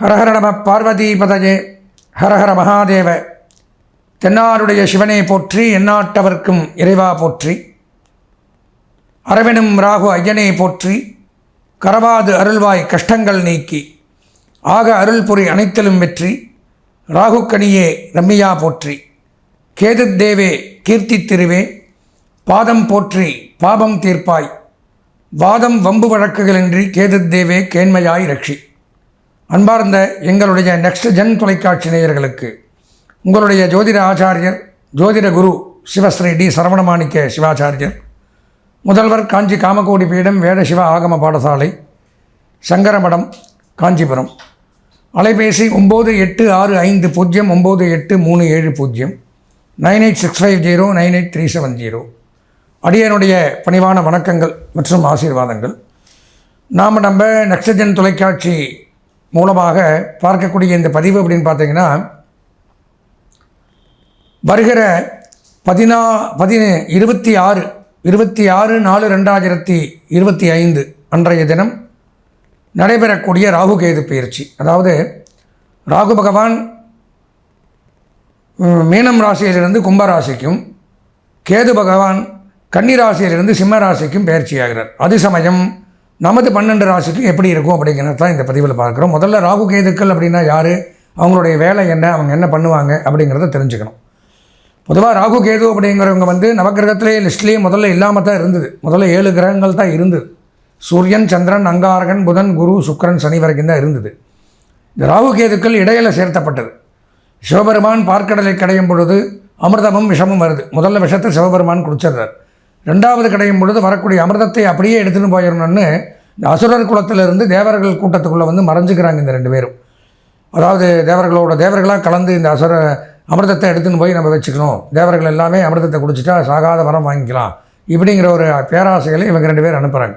ஹரஹர நம பார்வதி பதஜே. ஹரஹர மகாதேவ. தென்னாருடைய சிவனை போற்றி எந்நாட்டவர்க்கும் இறைவா போற்றி. அரவெனும் ராகு ஐயனை போற்றி. கரவாது அருள்வாய் கஷ்டங்கள் நீக்கி. ஆக அருள் புரி அனைத்திலும் வெற்றி. ராகுக்கணியே ரம்மியா போற்றி. கேது தேவே கீர்த்தி திருவே. பாதம் போற்றி பாபம் தீர்ப்பாய். வாதம் வம்பு வழக்குகளின்றி கேது தேவே கேண்மையாய் ரட்சி. அன்பார்ந்த எங்களுடைய நெக்ஸ்ட் ஜென் தொலைக்காட்சி நேயர்களுக்கு உங்களுடைய ஜோதிட ஆச்சாரியர் ஜோதிட குரு சிவஸ்ரீ டி சரவணமாணிக்க சிவாச்சாரியர் முதல்வர் காஞ்சி காமகோடி பீடம் வேடசிவ ஆகம பாடசாலை சங்கரமடம் காஞ்சிபுரம். அலைபேசி ஒம்பது எட்டு ஆறு ஐந்து பூஜ்ஜியம் ஒம்பது எட்டு மூணு ஏழு பூஜ்ஜியம் nine eight six five zero nine eight three seven zero. அடியனுடைய பணிவான வணக்கங்கள் மற்றும் ஆசீர்வாதங்கள். நாம் நம்ம நக்சஜன் தொலைக்காட்சி மூலமாக பார்க்கக்கூடிய இந்த பதிவு அப்படின்னு பார்த்தீங்கன்னா வருகிற பதினா பதி இருபத்தி ஆறு இருபத்தி ஆறு நாலு ரெண்டாயிரத்தி இருபத்தி ஐந்து அன்றைய தினம் நடைபெறக்கூடிய ராகு கேது பயிற்சி. அதாவது ராகு பகவான் மீனம் ராசியிலிருந்து கும்பராசிக்கும் கேது பகவான் கன்னி ராசியிலிருந்து சிம்ம ராசிக்கும் பயிற்சியாகிறார். அது சமயம் நமது பன்னெண்டு ராசிக்கு எப்படி இருக்கும் அப்படிங்கிறது தான் இந்த பதிவில் பார்க்குறோம். முதல்ல ராகு கேதுக்கள் அப்படின்னா யார்? அவங்களுடைய வேலை என்ன? அவங்க என்ன பண்ணுவாங்க? அப்படிங்கிறத தெரிஞ்சுக்கணும். பொதுவாக ராகு கேது அப்படிங்கிறவங்க வந்து நவக்கிரகத்திலே லிஸ்ட்லேயே முதல்ல இல்லாமல் தான் இருந்தது. முதல்ல ஏழு கிரகங்கள் தான் இருந்தது. சூரியன் சந்திரன் அங்காரகன் புதன் குரு சுக்கரன் சனி வரைக்கும் தான் இருந்தது. இந்த ராகு கேதுக்கள் இடையில சேர்த்தப்பட்டது. சிவபெருமான் பார்க்கடலை கடையும் பொழுது அமிர்தமும் விஷமும் வருது. முதல்ல விஷத்தை சிவபெருமான் குடிச்சிடுறார். ரெண்டாவது கடையும் பொழுது வரக்கூடிய அமிர்தத்தை அப்படியே எடுத்துன்னு போயிடணும்னு இந்த அசுரர் குலத்திலிருந்து தேவர்கள் கூட்டத்துக்குள்ளே வந்து மறைஞ்சுக்கிறாங்க இந்த ரெண்டு பேரும். அதாவது தேவர்களோட தேவர்களாக கலந்து இந்த அசுர அமிர்தத்தை எடுத்துன்னு போய் நம்ம வச்சுக்கணும். தேவர்கள் எல்லாமே அமிர்தத்தை குடிச்சிட்டா சாகாத வரம் வாங்கிக்கலாம். இப்படிங்கிற ஒரு பேராசைகளை இவங்க ரெண்டு பேர் அனுப்புகிறாங்க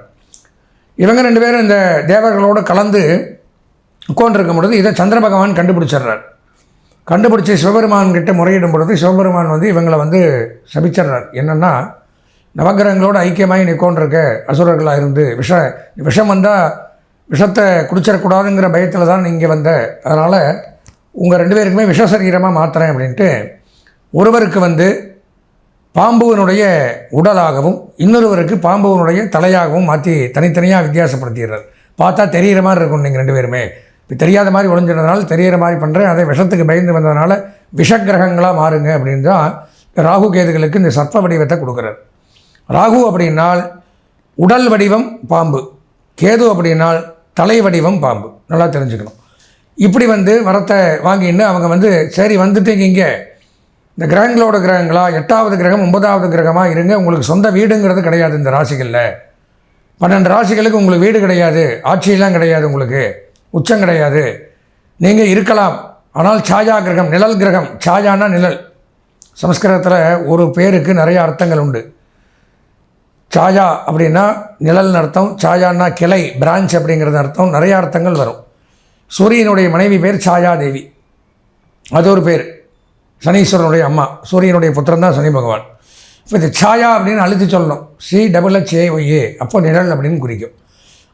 இவங்க ரெண்டு பேரும் இந்த தேவர்களோடு கலந்து உட்காண்டிருக்கும் பொழுது இதை சந்திர பகவான் கண்டுபிடிச்சிடுறார். கண்டுபிடிச்சி சிவபெருமான் கிட்ட முறையிடும் பொழுது சிவபெருமான் வந்து இவங்களை வந்து சபிச்சிடுறார். என்னென்னா நவகிரகங்களோடு ஐக்கியமாகி நிற்கோண்டிருக்க அசுரர்களாக இருந்து விஷ விஷம் வந்தால் விஷத்தை குடிச்சிடக்கூடாதுங்கிற பயத்தில் தான் இங்கே வந்த. அதனால் உங்கள் ரெண்டு பேருக்குமே விஷ சரீரமாக மாற்றுறேன் அப்படின்ட்டு ஒருவருக்கு வந்து பாம்புவனுடைய உடலாகவும் இன்னொருவருக்கு பாம்புவனுடைய தலையாகவும் மாற்றி தனித்தனியாக வித்தியாசப்படுத்திடுறார். பார்த்தா தெரிகிற மாதிரி இருக்கும் நீங்கள் ரெண்டு பேருமே. இப்போ தெரியாத மாதிரி ஒளிஞ்சினதுனால தெரிகிற மாதிரி பண்ணுறேன் அதே விஷத்துக்கு பயந்து வந்ததுனால விஷக்கிரகங்களாக மாறுங்க அப்படின்னு தான் ராகு கேதுகளுக்கு இந்த சர்ப்ப வடிவத்தை கொடுக்குறாரு. ராகு அப்படின்னால் உடல் வடிவம் பாம்பு. கேது அப்படின்னால் தலை வடிவம் பாம்பு. நல்லா தெரிஞ்சுக்கணும். இப்படி வந்து வரத்தை வாங்கின்னு அவங்க வந்து சரி வந்துட்டீங்க இங்கே. இந்த கிரகங்களோட கிரகங்களா? எட்டாவது கிரகம் ஒன்பதாவது கிரகமாக இருங்க உங்களுக்கு சொந்த வீடுங்கிறது கிடையாது இந்த ராசிகளில். பன்னெண்டு ராசிகளுக்கு உங்களுக்கு வீடு கிடையாது. ஆட்சியெல்லாம் கிடையாது உங்களுக்கு. உச்சம் கிடையாது. நீங்கள் இருக்கலாம். ஆனால் சாயா கிரகம் நிழல் கிரகம். சாயானா நிழல். சமஸ்கிருதத்தில் ஒரு பேருக்கு நிறைய அர்த்தங்கள் உண்டு. சாயா அப்படின்னா நிழல்னு அர்த்தம் சாயான்னா கிளை பிரான்ச் அப்படிங்கிறது அர்த்தம் நிறைய அர்த்தங்கள் வரும். சூரியனுடைய மனைவி பேர் சாயா தேவி அது ஒரு பேர். சனீஸ்வரனுடைய அம்மா. சூரியனுடைய புத்திரன் தான் சனி பகவான். இப்போ இது சாயா அப்படின்னு அழுத்தி சொல்லணும். சி டபுள் ஹெச் ஏ அப்போ நிழல் அப்படின்னு குறிக்கும்.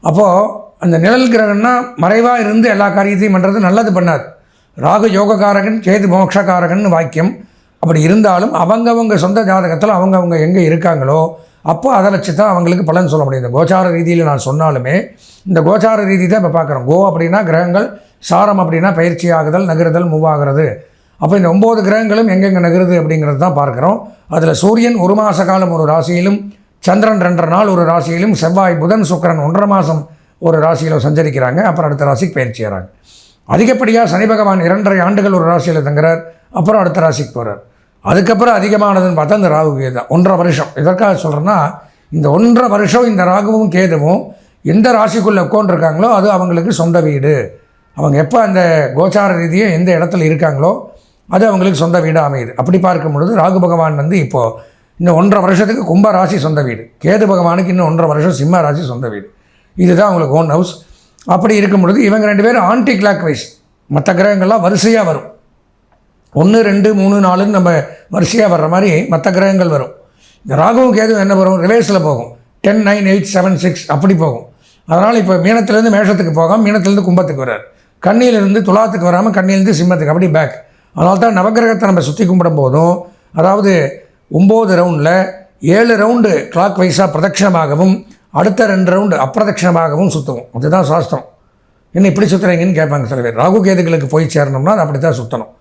அப்போது அந்த நிழல் கிரகம்னா மறைவாக இருந்து எல்லா காரியத்தையும் பண்ணுறது நல்லது பண்ணாது. ராகு யோகக்காரகன் கேது மோட்சக்காரகன் வாக்கியம். அப்படி இருந்தாலும் அவங்கவங்க சொந்த ஜாதகத்தில் அவங்கவுங்க எங்கே இருக்காங்களோ அப்போ அதை வச்சு தான் அவங்களுக்கு பலன் சொல்ல முடியும் இந்த கோச்சார ரீதியில் நான் சொன்னாலுமே இந்த கோச்சார ரீதி தான் இப்போ பார்க்குறோம். கோ அப்படின்னா கிரகங்கள் சாரம் அப்படின்னா பயிற்சி ஆகுதல் நகருதல் மூவ் ஆகிறது. அப்போ இந்த ஒம்பது கிரகங்களும் எங்கெங்கே நகருது அப்படிங்கிறது தான் பார்க்குறோம். அதில் சூரியன் ஒரு மாத காலம் ஒரு ராசியிலும் சந்திரன் ரெண்டரை நாள் ஒரு ராசியிலும் செவ்வாய் புதன் சுக்கிரன் ஒன்றரை மாதம் ஒரு ராசியில் சஞ்சரிக்கிறாங்க. அப்புறம் அடுத்த ராசிக்கு பயிற்சி ஆகிறாங்க அதிகப்படியாக சனி பகவான் இரண்டரை ஆண்டுகள் ஒரு ராசியில் தங்குறார். அப்புறம் அடுத்த ராசிக்கு போகிறார் அதுக்கப்புறம் அதிகமானதுன்னு பார்த்தா இந்த ராகு கேது தான். ஒன்றரை வருஷம். எதற்காக சொல்கிறேன்னா இந்த ஒன்றரை வருஷம் இந்த ராகுவும் கேதுவும் எந்த ராசிக்குள்ளே உட்காந்துருக்காங்களோ அது அவங்களுக்கு சொந்த வீடு. அவங்க எப்போ அந்த கோச்சார ரீதியாக எந்த இடத்துல இருக்காங்களோ அது அவங்களுக்கு சொந்த வீடாக அமையுது. அப்படி பார்க்கும் பொழுது ராகு பகவான் வந்து இப்போது இன்னும் ஒன்றரை வருஷத்துக்கு கும்ப ராசி சொந்த வீடு. கேது பகவானுக்கு இன்னும் ஒன்றரை வருஷம் சிம்ம ராசி சொந்த வீடு. இதுதான் அவங்களுக்கு ஓன் ஹவுஸ் அப்படி இருக்கும் பொழுது இவங்க ரெண்டு பேரும் ஆன்டி கிளாக் வைஸ் மற்ற கிரகங்கள்லாம் வரிசையாக வரும். ஒன்று ரெண்டு மூணு நாலுன்னு நம்ம வரிசையாக வர்ற மாதிரி மற்ற கிரகங்கள் வரும். இந்த ராகுவும் கேதுவும் என்ன வரும்? ரிவேர்ஸில் போகும். Ten nine eight seven six அப்படி போகும். அதனால் இப்போ மீனத்துலேருந்து மேஷத்துக்கு போகாமல் மீனத்துலேருந்து கும்பத்துக்கு வர்றார். கண்ணியிலிருந்து துலாத்துக்கு வராமல் கண்ணியிலேருந்து சிம்மத்துக்கு அப்படி பேக் அதனால தான் நவக்கிரகத்தை நம்ம சுற்றி கும்பிடும் போதும் அதாவது ஒம்பது ரவுண்டில் ஏழு ரவுண்டு கிளாக் வைஸாக பிரதட்சணமாகவும் அடுத்த ரெண்டு ரவுண்டு அப்பிரதட்சணமாகவும் சுற்றுவோம் அதுதான் சாஸ்திரம். என்ன இப்படி சுற்றுறீங்கன்னு கேட்பாங்க சில பேர். ராகு கேதுகளுக்கு போய் சேரணும்னா அது அப்படி தான் சுற்றணும்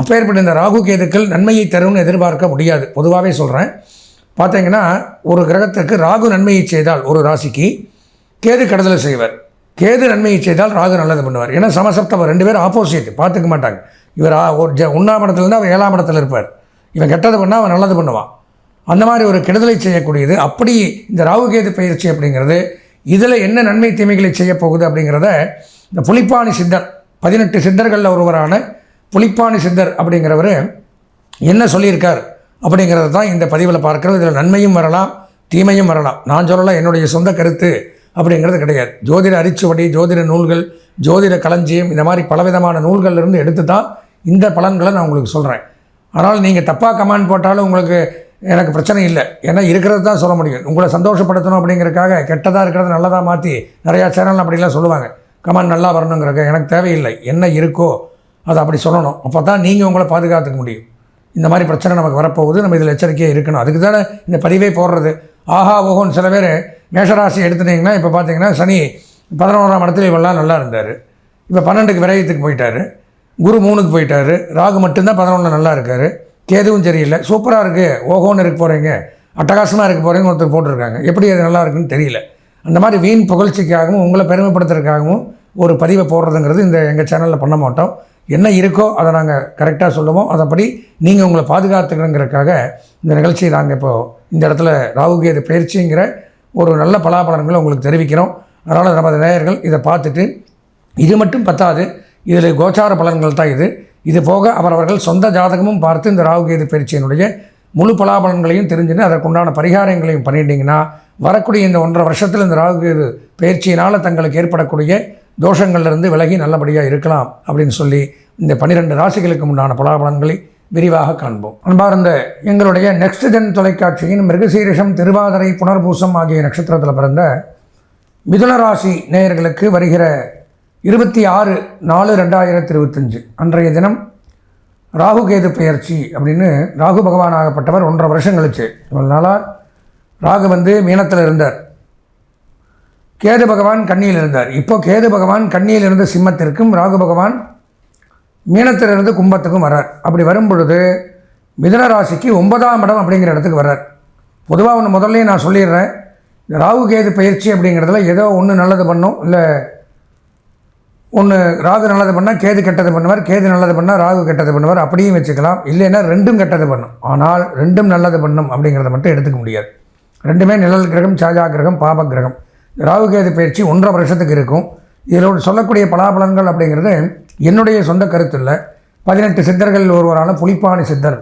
அப்பேற்பட்ட இந்த ராகு கேதுக்கள் நன்மையை தரும்னு எதிர்பார்க்க முடியாது. பொதுவாகவே சொல்கிறேன் பார்த்தீங்கன்னா ஒரு கிரகத்துக்கு ராகு நன்மையை செய்தால் ஒரு ராசிக்கு கேது கெடுதலை செய்வார். கேது நன்மையை செய்தால் ராகு நல்லது பண்ணுவார். ஏன்னா சமசப்தவர் ரெண்டு பேரும் ஆப்போசிட் பார்த்துக்க மாட்டாங்க. இவர் ஒரு ஜ ஒன்றாம் இடத்துலேருந்து அவர் ஏழாம் இடத்துல இருப்பார். இவன் கெட்டது பண்ணால் அவன் நல்லது பண்ணுவான். அந்த மாதிரி ஒரு கெடுதலை செய்யக்கூடியது அப்படி இந்த ராகு கேது பயிற்சி அப்படிங்கிறது இதில் என்ன நன்மை தீமைகளை செய்யப்போகுது அப்படிங்கிறத இந்த புலிப்பாணி சித்தர் பதினெட்டு சித்தர்களில் ஒருவரான புலிப்பாணி சித்தர் அப்படிங்கிறவர் என்ன சொல்லியிருக்கார் அப்படிங்கிறது தான் இந்த பதிவில் பார்க்குறது இதில் நன்மையும் வரலாம் தீமையும் வரலாம். நான் சொல்லலாம் என்னுடைய சொந்த கருத்து அப்படிங்கிறது கிடையாது. ஜோதிட அரிச்சுவடி ஜோதிட நூல்கள் ஜோதிட களஞ்சியம் இந்த மாதிரி பலவிதமான நூல்கள்ல இருந்து எடுத்து தான் இந்த பலன்களை நான் உங்களுக்கு சொல்கிறேன் ஆனால் நீங்கள் தப்பாக கமெண்ட் போட்டாலும் உங்களுக்கு எனக்கு பிரச்சனை இல்லை. ஏன்னா இருக்கிறது தான் சொல்ல முடியும். உங்களை சந்தோஷப்படுத்தணும் அப்படிங்கிறதுக்காக கெட்டதாக இருக்கிறத நல்லதாக மாற்றி நிறையா சேனல் அப்படிலாம் சொல்லுவாங்க. கமெண்ட் நல்லா வரணுங்கிறக்க எனக்கு தேவையில்லை. என்ன இருக்கோ அதை அப்படி சொல்லணும். அப்போ தான் நீங்கள் உங்களை பாதுகாத்துக்க முடியும். இந்த மாதிரி பிரச்சனை நமக்கு வரப்போகுது. நம்ம இதில் எச்சரிக்கையாக இருக்கணும். அதுக்கு தானே இந்த பதிவே போடுறது. ஆஹா ஓஹோன்னு சில பேர் மேஷராசி எடுத்துட்டிங்கன்னா இப்போ பார்த்தீங்கன்னா சனி பதினோராம் இடத்துல இவெல்லாம் நல்லா இருந்தார். இப்போ பன்னெண்டுக்கு விரயத்துக்கு போயிட்டார். குரு மூணுக்கு போயிட்டார். ராகு மட்டும்தான் பதினொன்று நல்லா இருக்கார். கேதுவும் சரியில்லை. சூப்பராக இருக்குது ஓஹோன்னு இருக்க போகிறீங்க அட்டகாசமாக இருக்க போகிறீங்க ஒருத்தர் போட்டிருக்காங்க. எப்படி அது நல்லா இருக்குன்னு தெரியல. அந்த மாதிரி வீண் புகழ்ச்சிக்காகவும் உங்களை பெருமைப்படுத்துறதுக்காகவும் ஒரு பதிவை போடுறதுங்கிறது இந்த எங்கள் சேனலில் பண்ண மாட்டோம். என்ன இருக்கோ அதை நாங்கள் கரெக்டாக சொல்லுவோம். அதன்படி நீங்கள் உங்களை பாதுகாத்துக்கணுங்கிறதுக்காக இந்த நிகழ்ச்சியை நாங்கள் இப்போது இந்த இடத்துல ராகுகேது பயிற்சிங்கிற ஒரு நல்ல பலாபலன்களை உங்களுக்கு தெரிவிக்கிறோம். அதனால் நமது நேயர்கள் இதை பார்த்துட்டு இது மட்டும் பத்தாது இதில் கோச்சார பலன்கள் தான் இது. இது போக அவரவர்கள் சொந்த ஜாதகமும் பார்த்து இந்த ராகுகேது பயிற்சியினுடைய முழு பலாபலன்களையும் தெரிஞ்சுன்னு அதற்குண்டான பரிகாரங்களையும் பண்ணிட்டீங்கன்னா வரக்கூடிய இந்த ஒன்றரை வருஷத்தில் இந்த ராகுகேது பயிற்சியினால் தங்களுக்கு ஏற்படக்கூடிய தோஷங்கள்லேருந்து விலகி நல்லபடியாக இருக்கலாம் அப்படின்னு சொல்லி இந்த பன்னிரெண்டு ராசிகளுக்கு உண்டான பலாபலன்களை விரிவாக காண்போம். அன்பார்ந்த எங்களுடைய நெக்ஸ்ட் ஜென் தொலைக்காட்சியின் மிருகசீரிஷம் திருவாதிரை புனர்பூசம் ஆகிய நட்சத்திரத்தில் பிறந்த மிதுன ராசி நேயர்களுக்கு வருகிற இருபத்தி ஆறு நாலு ரெண்டாயிரத்தி இருபத்தஞ்சு அன்றைய தினம் ராகுகேது பெயர்ச்சி அப்படின்னு ராகு பகவான் ஆகப்பட்டவர் ஒன்றரை வருஷம் கழிச்சு. இவ்வளோ நாளாக ராகு வந்து மீனத்தில் இருந்தார். கேது பகவான் கண்ணியில் இருந்தார். இப்போ கேது பகவான் கண்ணியில் இருந்து சிம்மத்திற்கும் ராகு பகவான் மீனத்திலிருந்து கும்பத்துக்கும் வரார் அப்படி வரும் பொழுது மிதன ராசிக்கு ஒன்பதாம் இடம் அப்படிங்கிற இடத்துக்கு வர்றார். பொதுவாக ஒன்று முதல்லையும் நான் சொல்லிடுறேன். இந்த ராகு கேது பயிற்சி அப்படிங்கிறதுல ஏதோ ஒன்று நல்லது பண்ணும். இல்லை ஒன்று ராகு நல்லது பண்ணால் கேது கெட்டது பண்ணுவார் கேது நல்லது பண்ணால் ராகு கெட்டது பண்ணுவார். அப்படியும் வச்சுக்கலாம். இல்லைன்னா ரெண்டும் கெட்டது பண்ணும். ஆனால் ரெண்டும் நல்லது பண்ணும் அப்படிங்கிறத மட்டும் எடுத்துக்க முடியாது. ரெண்டுமே நிழல் கிரகம் சாஜா கிரகம் பாப கிரகம். ராகுகேது பயிற்சி ஒன்றரை வருஷத்துக்கு இருக்கும். இதில் சொல்லக்கூடிய பலாபலன்கள் அப்படிங்கிறது என்னுடைய சொந்த கருத்து இல்லை பதினெட்டு சித்தர்களில் ஒருவரான புலிப்பாணி சித்தர்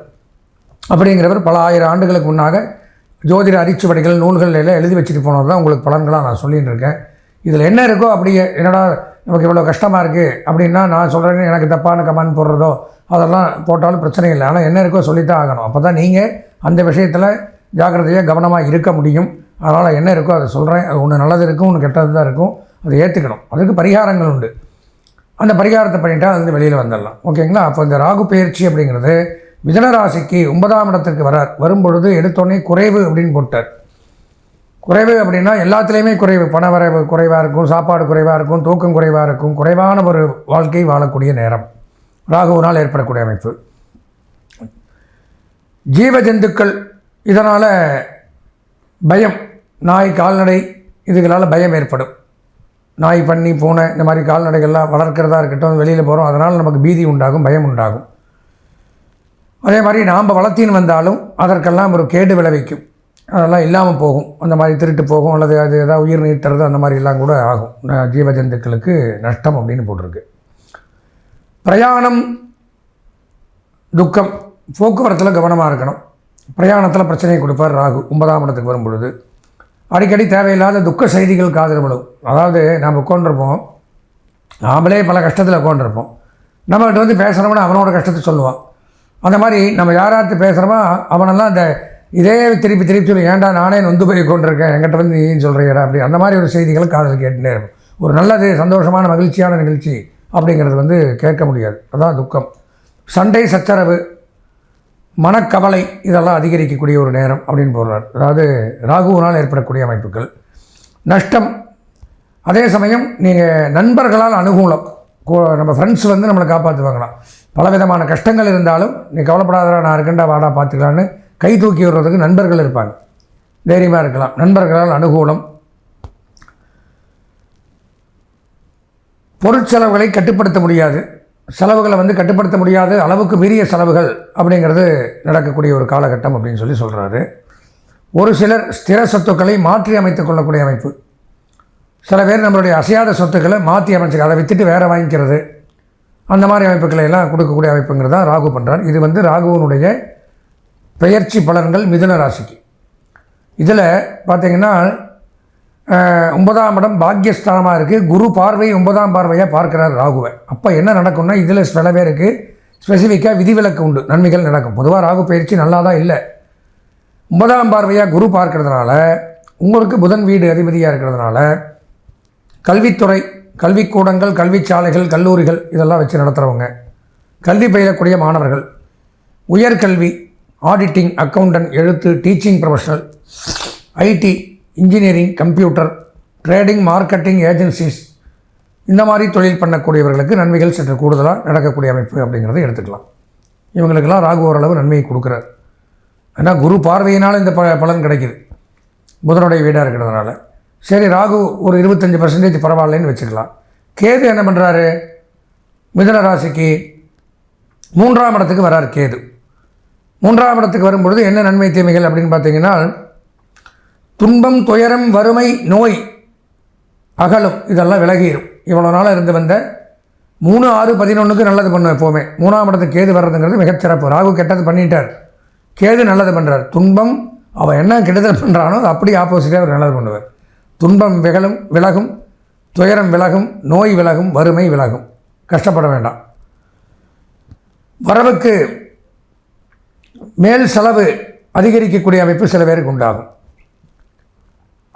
அப்படிங்கிறவர் பல ஆயிரம் ஆண்டுகளுக்கு முன்னாக ஜோதிட அரிச்சுவடிகள் நூல்கள் எல்லாம் எழுதி வச்சுட்டு போனது தான் உங்களுக்கு பலன்களாக நான் சொல்லிட்டு இருக்கேன். இதில் என்ன இருக்கோ அப்படியே என்னடா நமக்கு இவ்வளோ கஷ்டமாக இருக்குது அப்படின்னா நான் சொல்கிறேன்னு எனக்கு தப்பான கமெண்ட் போடுறதோ அதெல்லாம் போட்டாலும் பிரச்சனை இல்லை. ஆனால் என்ன இருக்கோ சொல்லித்தான் ஆகணும். அப்போ தான் நீங்கள் அந்த விஷயத்தில் ஜாக்கிரதையாக கவனமாக இருக்க முடியும். அதனால் என்ன இருக்கோ அதை சொல்கிறேன் அது ஒன்று நல்லது இருக்கும் ஒன்று கெட்டது தான் இருக்கும். அதை ஏற்றுக்கணும் அதுக்கு பரிகாரங்கள் உண்டு. அந்த பரிகாரத்தை பண்ணிட்டா அதுலேருந்து வெளியில் வந்துடலாம். ஓகேங்களா? அப்போ இந்த ராகு பயிற்சி அப்படிங்கிறது மிதன ராசிக்கு ஒன்பதாம் இடத்திற்கு வரார். வரும்பொழுது எடுத்தோடனே குறைவு அப்படின்னு போட்டார். குறைவு அப்படின்னா எல்லாத்துலேயுமே குறைவு. பண வரவு குறைவாக இருக்கும் சாப்பாடு குறைவாக இருக்கும் தூக்கம் குறைவாக இருக்கும். குறைவான ஒரு வாழ்க்கை வாழக்கூடிய நேரம். ராகுவினால் ஏற்படக்கூடிய அமைப்பு. ஜீவ ஜந்துக்கள் இதனால் பயம் நாய் கால்நடை இதுகளால் பயம் ஏற்படும். நாய் பண்ணி பூனை இந்த மாதிரி கால்நடைகள்லாம் வளர்க்குறதா இருக்கட்டும் வெளியில் போகிறோம் அதனால் நமக்கு பீதி உண்டாகும் பயம் உண்டாகும். அதே மாதிரி நாம் வளர்த்தின்னு வந்தாலும் அதற்கெல்லாம் ஒரு கேடு விளைவிக்கும். அதெல்லாம் இல்லாமல் போகும். அந்த மாதிரி திருட்டு போகும் அல்லது அது ஏதாவது உயிர் நீட்டுறது அந்த மாதிரிலாம் கூட ஆகும். ந- ஜீவ ஜந்துக்களுக்கு நஷ்டம் அப்படின்னு போட்டிருக்கு. பிரயாணம் துக்கம் போக்குவரத்தில் கவனமாக இருக்கணும். பிரயாணத்தில் பிரச்சனையை கொடுப்பார் ராகு ஒன்பதாம் இடத்துக்கு வரும் பொழுது. அடிக்கடி தேவையில்லாத துக்க செய்திகள் காதில் விழும் அதாவது நாம் உட்காந்துருப்போம் நாமளே பல கஷ்டத்தில் உட்காந்துருப்போம் நம்மகிட்ட வந்து பேசுகிறவன அவனோட கஷ்டத்தை சொல்லுவான். அந்த மாதிரி நம்ம யாராத்து பேசுகிறோமோ அவனெல்லாம் அந்த இதே திருப்பி திருப்பி சொல்லி ஏன்டா நானே நொந்து போய் கொண்டிருக்கேன் என்கிட்ட வந்து நீ சொல்கிறீடா அப்படி அந்த மாதிரி ஒரு செய்திகள் காதல் கேட்டுட்டே இருக்கும். ஒரு நல்லது சந்தோஷமான மகிழ்ச்சியான நிகழ்ச்சி அப்படிங்கிறது வந்து கேட்க முடியாது. அதான் துக்கம். சண்டை சச்சரவு மனக்கவலை இதெல்லாம் அதிகரிக்கக்கூடிய ஒரு நேரம் அப்படின்னு போடுறார். அதாவது ராகுவினால் ஏற்படக்கூடிய அமைப்புகள். நஷ்டம். அதே சமயம் நீங்கள் நண்பர்களால் அனுகூலம். கோ- நம்ம ஃப்ரெண்ட்ஸ் வந்து நம்மளை காப்பாற்றுவாங்களாம் பலவிதமான கஷ்டங்கள் இருந்தாலும் நீ கவலைப்படாதடா நான் இருக்கண்டா வாடா பார்த்துக்கலான்னு கை தூக்கி விடுறதுக்கு நண்பர்கள் இருப்பாங்க. தைரியமாக இருக்கலாம். நண்பர்களால் அனுகூலம். பொருட்செலவுகளை கட்டுப்படுத்த முடியாது. செலவுகளை வந்து கட்டுப்படுத்த முடியாத அளவுக்கு மீறிய செலவுகள் அப்படிங்கிறது நடக்கக்கூடிய ஒரு காலகட்டம் அப்படின்னு சொல்லி சொல்கிறாரு ஒரு சிலர் ஸ்திர சொத்துக்களை மாற்றி அமைத்துக் கொள்ளக்கூடிய அமைப்பு. சில பேர் நம்மளுடைய அசையாத சொத்துக்களை மாற்றி அமைச்சுக்க அதை விற்றுட்டு வேறு வாங்கிக்கிறது. அந்த மாதிரி அமைப்புகளை எல்லாம் கொடுக்கக்கூடிய அமைப்புங்கிறது தான் ராகு பண்ணுறார் இது வந்து ராகுவனுடைய பெயர்ச்சி பலன்கள் மிதுன ராசிக்கு. இதில் பார்த்தீங்கன்னா ஒன்பதாம் இடம் பாக்கியஸ்தானமாக இருக்குது குரு பார்வை ஒன்பதாம் பார்வையாக பார்க்கிறார் ராகுவை. அப்போ என்ன நடக்கும்னா இதில் சில பேருக்கு ஸ்பெசிஃபிக்காக விதிவிலக்கு உண்டு. நன்மைகள் நடக்கும். பொதுவாக ராகு பயிற்சி நல்லா தான் இல்லை. ஒன்பதாம் பார்வையாக குரு பார்க்கறதுனால உங்களுக்கு புதன் வீடு அதிபதியாக இருக்கிறதுனால கல்வித்துறை கல்விக்கூடங்கள் கல்விச்சாலைகள் கல்லூரிகள் இதெல்லாம் வச்சு நடத்துகிறவங்க கல்வி பயிலக்கூடிய மாணவர்கள் உயர்கல்வி ஆடிட்டிங் அக்கௌண்டன்ட் எழுத்து teaching professional IT engineering computer trading marketing agencies இந்த மாதிரி தொழில் பண்ணக்கூடியவர்களுக்கு நன்மைகள் சற்று கூடுதலாக நடக்கக்கூடிய அமைப்பு அப்படிங்கிறத எடுத்துக்கலாம். இவங்களுக்கெல்லாம் ராகு ஓரளவு நன்மையை கொடுக்குறார். ஏன்னா குரு பார்வையினால் இந்த ப பலன் கிடைக்குது. புதனுடைய வீடாக இருக்கிறதுனால. சரி ராகு ஒரு இருபத்தஞ்சி பர்சன்டேஜ் பரவாயில்லைன்னு வச்சுக்கலாம். கேது என்ன பண்ணுறாரு மிதன ராசிக்கு மூன்றாம் இடத்துக்கு வரார் கேது. மூன்றாம் இடத்துக்கு வரும்பொழுது என்ன நன்மை தீமைகள் அப்படின்னு பார்த்தீங்கன்னா துன்பம் துயரம் வறுமை நோய் அகலும். இதெல்லாம் விலகிடும் இவ்வளோ நாளாக இருந்து வந்த மூணு ஆறு பதினொன்றுக்கு நல்லது பண்ணும் எப்போவுமே. மூணாம் இடத்துக்கு கேது வர்றதுங்கிறது மிகச்சிறப்பு ராகு கெட்டது பண்ணிட்டார். கேது நல்லது பண்ணுறார் துன்பம் அவன் என்ன கெடுதல் பண்ணுறானோ அது அப்படியே ஆப்போசிட்டாக அவர் நல்லது பண்ணுவார். துன்பம் விகலும் விலகும். துயரம் விலகும். நோய் விலகும். வறுமை விலகும். கஷ்டப்பட வேண்டாம். வரவுக்கு மேல் செலவு அதிகரிக்கக்கூடிய அமைப்பு சில பேருக்கு உண்டாகும்.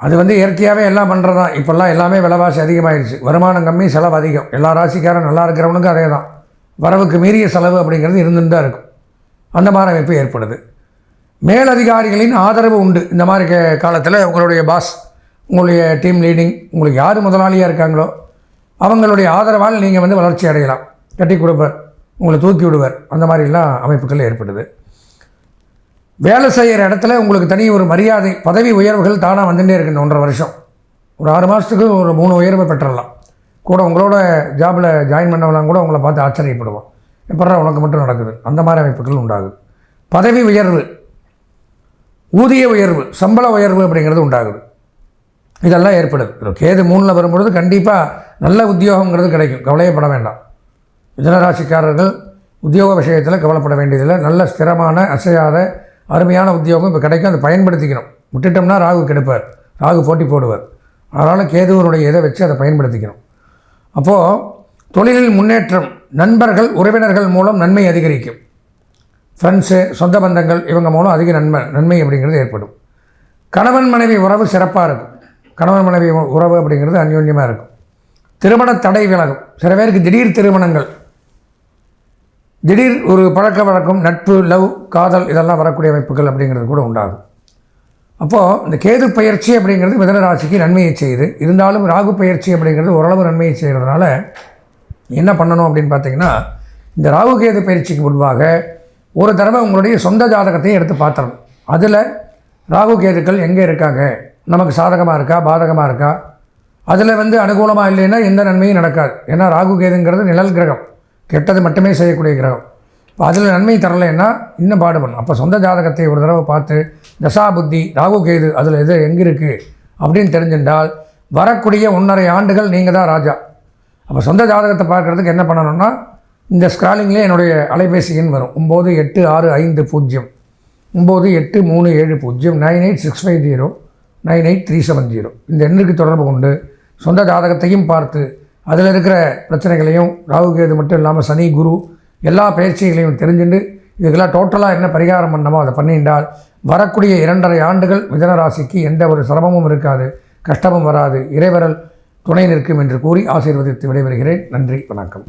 அது வந்து இயற்கையாகவே எல்லாம் பண்ணுறது தான் இப்போல்லாம் எல்லாமே விலைவாசி அதிகமாகிடுச்சு வருமானம் கம்மி செலவு அதிகம். எல்லா ராசிக்காரன் நல்லா இருக்கிறவனுக்கும் அதே தான் வரவுக்கு மீறிய செலவு அப்படிங்கிறது இருந்துட்டு தான் இருக்கும். அந்த மாதிரி அமைப்பு ஏற்படுது. மேலதிகாரிகளின் ஆதரவு உண்டு. இந்த மாதிரி கே காலத்தில் உங்களுடைய பாஸ் உங்களுடைய டீம் லீடிங் உங்களுக்கு யார் முதலாளியாக இருக்காங்களோ அவங்களுடைய ஆதரவால் நீங்கள் வந்து வளர்ச்சி அடையலாம். கட்டி கொடுப்பார் உங்களை தூக்கி விடுவார். அந்த மாதிரிலாம் அமைப்புகள் ஏற்படுது. வேலை செய்கிற இடத்துல உங்களுக்கு தனி ஒரு மரியாதை பதவி உயர்வுகள் தானாக வந்துட்டே இருக்கணும் ஒன்றரை வருஷம். ஒரு ஆறு மாதத்துக்கு ஒரு மூணு உயர்வை பெற்றுடலாம் கூட உங்களோட ஜாபில் ஜாயின் பண்ணவெல்லாம் கூட உங்களை பார்த்து ஆச்சரியப்படுவோம் எப்படா உனக்கு மட்டும் நடக்குது? அந்த மாதிரி அமைப்புகள் உண்டாகுது. பதவி உயர்வு ஊதிய உயர்வு சம்பள உயர்வு அப்படிங்கிறது உண்டாகுது. இதெல்லாம் ஏற்படுது. கேது மூணில் வரும்பொழுது கண்டிப்பாக நல்ல உத்தியோகங்கிறது கிடைக்கும். கவலையப்பட வேண்டாம். மிதனராசிக்காரர்கள் உத்தியோக விஷயத்தில் கவலைப்பட வேண்டியதில்லை. நல்ல ஸ்திரமான அசையாத அருமையான உத்தியோகம் இப்போ கிடைக்கும் அதை பயன்படுத்திக்கணும். விட்டுட்டோம்னா ராகு கெடுப்பார். ராகு போட்டி போடுவார். அதனால் கேதுவனுடைய இதை வச்சு அதை பயன்படுத்திக்கணும். அப்போது தொழிலில் முன்னேற்றம் நண்பர்கள் உறவினர்கள் மூலம் நன்மை அதிகரிக்கும். ஃப்ரெண்ட்ஸு சொந்த பந்தங்கள் இவங்க மூலம் அதிக நன்மை நன்மை அப்படிங்கிறது ஏற்படும். கணவன் மனைவி உறவு சிறப்பாக இருக்கும். கணவன் மனைவி உ- உறவு அப்படிங்கிறது அந்யோன்யமாக இருக்கும். திருமண தடை விலகும். சில பேருக்கு திடீர் திருமணங்கள் திடீர் ஒரு பழக்க வழக்கம் நட்பு லவ் காதல் இதெல்லாம் வரக்கூடிய அமைப்புகள் அப்படிங்கிறது கூட உண்டாகும். அப்போது இந்த கேது பயிற்சி அப்படிங்கிறது மிதன ராசிக்கு நன்மையை செய்யுது. இருந்தாலும் ராகு பயிற்சி அப்படிங்கிறது ஓரளவு நன்மையை செய்கிறதுனால என்ன பண்ணணும் அப்படின்னு பார்த்தீங்கன்னா இந்த ராகு கேது பயிற்சிக்கு முன்பாக ஒரு தடவை உங்களுடைய சொந்த ஜாதகத்தையும் எடுத்து பார்த்துடணும். அதில் ராகு கேதுக்கள் எங்கே இருக்காங்க? நமக்கு சாதகமாக இருக்கா? பாதகமாக இருக்கா? அதில் வந்து அனுகூலமாக இல்லைன்னா எந்த நன்மையும் நடக்காது. ஏன்னா ராகு கேதுங்கிறது நிழல் கிரகம். கெட்டது மட்டுமே செய்யக்கூடிய கிரகம். இப்போ அதில் நன்மை தரலைன்னா இன்னும் பாடுபடணும் அப்போ சொந்த ஜாதகத்தை ஒரு தடவை பார்த்து தசா புத்தி ராகு கேது அதில் எது எங்கே இருக்குது அப்படின்னு தெரிஞ்சிருந்தால் வரக்கூடிய ஒன்றரை ஆண்டுகள் நீங்கள் தான் ராஜா. அப்போ சொந்த ஜாதகத்தை பார்க்குறதுக்கு என்ன பண்ணணும்னா இந்த ஸ்க்ராலிங்லேயே என்னுடைய அலைபேசி எண் வரும். ஒம்பது எட்டு ஆறு ஐந்து பூஜ்ஜியம். ஒம்பது எட்டு மூணு ஏழு பூஜ்ஜியம். Nine eight six five zero nine eight three seven zero. இந்த எண்ணுக்கு தொடர்பு கொண்டு சொந்த ஜாதகத்தையும் பார்த்து அதில் இருக்கிற பிரச்சனைகளையும் ராகு கேது மட்டும் இல்லாமல் சனி குரு எல்லா பயிற்சிகளையும் தெரிஞ்சுட்டு இதுக்கெல்லாம் டோட்டலாக என்ன பரிகாரம் பண்ணமோ அதை பண்ணிட்டால் வரக்கூடிய இரண்டரை ஆண்டுகள் மிதன ராசிக்கு எந்த ஒரு சிரமமும் இருக்காது கஷ்டமும் வராது. இறைவரல் துணை நிற்கும் என்று கூறி ஆசீர்வதித்து விடைபெறுகிறேன். நன்றி வணக்கம்.